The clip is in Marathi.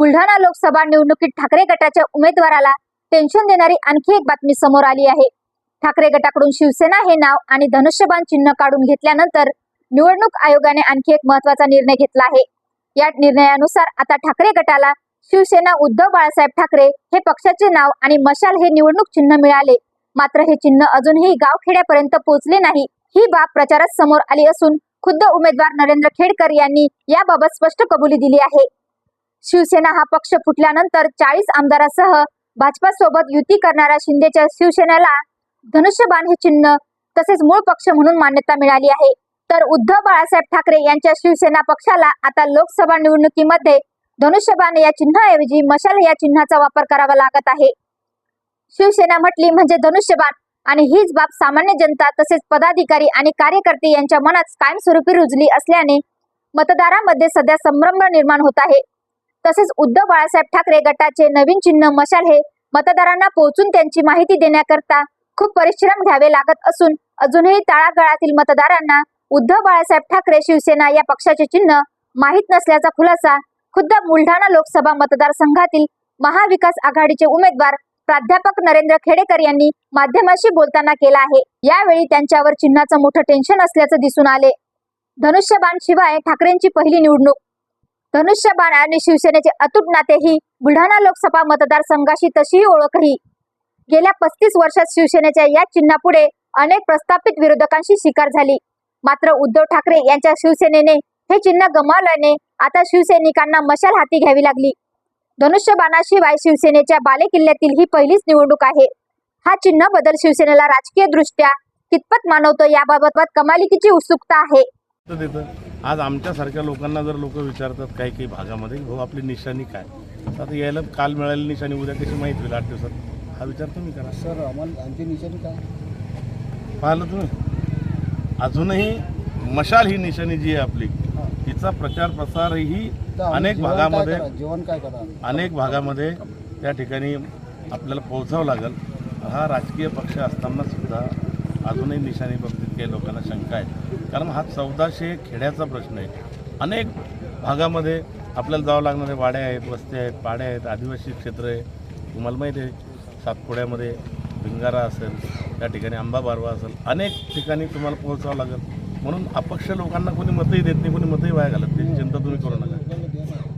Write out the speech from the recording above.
बुलढाणा लोकसभा निवडणुकीत ठाकरे गटाच्या उमेदवाराला टेन्शन देणारी आणखी एक बातमी समोर आली आहे. ठाकरे गटाकडून शिवसेना हे नाव आणि धनुष्यबाण चिन्ह काढून घेतल्यानंतर निवडणूक आयोगाने आणखी एक महत्त्वाचा निर्णय घेतला आहे. या निर्णयानुसार आता ठाकरे गटाला शिवसेना उद्धव बाळासाहेब ठाकरे हे पक्षाचे नाव आणि मशाल हे निवडणूक चिन्ह मिळाले. मात्र हे चिन्ह अजूनही गावखेड्यापर्यंत पोहोचले नाही. ही बाब प्रचारात समोर आली असून खुद्द उमेदवार नरेंद्र खेडकर यांनी याबाबत स्पष्ट कबुली दिली आहे. शिवसेना हा पक्ष फुटल्यानंतर चाळीस आमदारासह भाजपा सोबत युती करणाऱ्या शिंदेच्या शिवसेनेला धनुष्यबाण हे चिन्ह तसेच मूळ पक्ष म्हणून मान्यता मिळाली आहे. तर उद्धव बाळासाहेब ठाकरे यांच्या शिवसेना पक्षाला आता लोकसभा निवडणुकीमध्ये धनुष्यबाण या चिन्हाऐवजी मशाल या चिन्हाचा वापर करावा लागत आहे. शिवसेना म्हटली म्हणजे धनुष्यबाण आणि हीच बाब सामान्य जनता तसेच पदाधिकारी आणि कार्यकर्ते यांच्या मनात कायमस्वरूपी रुजली असल्याने मतदारांमध्ये सध्या संभ्रम निर्माण होत आहे. तसेच उद्धव बाळासाहेब ठाकरे गटाचे नवीन चिन्ह मशाल हे मतदारांना पोहोचून त्यांची माहिती देण्याकरता खूप परिश्रम घ्यावे लागत असून अजूनही तळागाळातील मतदारांना उद्धव बाळासाहेब ठाकरे शिवसेना या पक्षाचे चिन्ह माहीत नसल्याचा खुलासा खुद्द बुलढाणा लोकसभा मतदारसंघातील महाविकास आघाडीचे उमेदवार प्राध्यापक नरेंद्र खेडेकर यांनी माध्यमाशी बोलताना केला आहे. यावेळी त्यांच्यावर चिन्हाचं मोठं टेन्शन असल्याचं दिसून आले. धनुष्यबाण शिवाय ठाकरेंची पहिली निवडणूक धनुष्यबाण आणि शिवसेनेचे अतूट नातेही बुलढाणा लोकसभा मतदारसंघाशी तशीही ओळखही गेल्या पस्तीस वर्षात शिवसेनेच्या या चिन्हापुढे अनेक प्रस्थापित विरोधकांशी शिकार झाली. मात्र उद्धव ठाकरे यांच्या शिवसेनेने हे चिन्ह गमावल्याने आता शिवसैनिकांना मशाल हाती घ्यावी लागली. धनुष्यबाणाशिवाय शिवसेनेच्या बालेकिल्ल्यातील ही पहिलीच निवडणूक आहे. हा चिन्ह बदल शिवसेनेला राजकीय दृष्ट्या कितपत मानवतो याबाबत कमालिकीची उत्सुकता आहे. आज आमच्यासारख्या लोकांना जर लोक विचारतात काही काही भागामध्ये भाऊ आपली निशाणी काय? तर आता यायला काल मिळालेली निशाणी उद्या कशी माहीत होईल आठ दिवसात? हा विचार तुम्ही करा. सर आम्हाला आमची निशाणी काय? पाहिलं तुम्ही? अजूनही मशाल ही निशाणी जी आहे आपली. तिचा प्रचार प्रसार ही अनेक भागामध्ये? जेवण काय करा? अनेक भागामध्ये त्या ठिकाणी आपल्याला पोहोचावं लागेल. हा राजकीय पक्ष असताना सुद्धा अजूनही निशाणी बाबतीत काही लोकांना शंका आहे. कारण हा चौदाशे खेड्याचा प्रश्न आहे. अनेक भागामध्ये आपल्याला जावं लागणारे वाड्या आहेत वस्त्या आहेत पाड्या आहेत आदिवासी क्षेत्र आहे. तुम्हाला माहिती आहे सातपुड्यामध्ये भिंगारा असेल त्या ठिकाणी आंबा बारवा असेल अनेक ठिकाणी तुम्हाला पोहोचावं लागेल. म्हणून अपक्ष लोकांना कोणी मतही देत नाही कोणी मतही वाया घालत त्याची चिंता तुम्ही करू नका.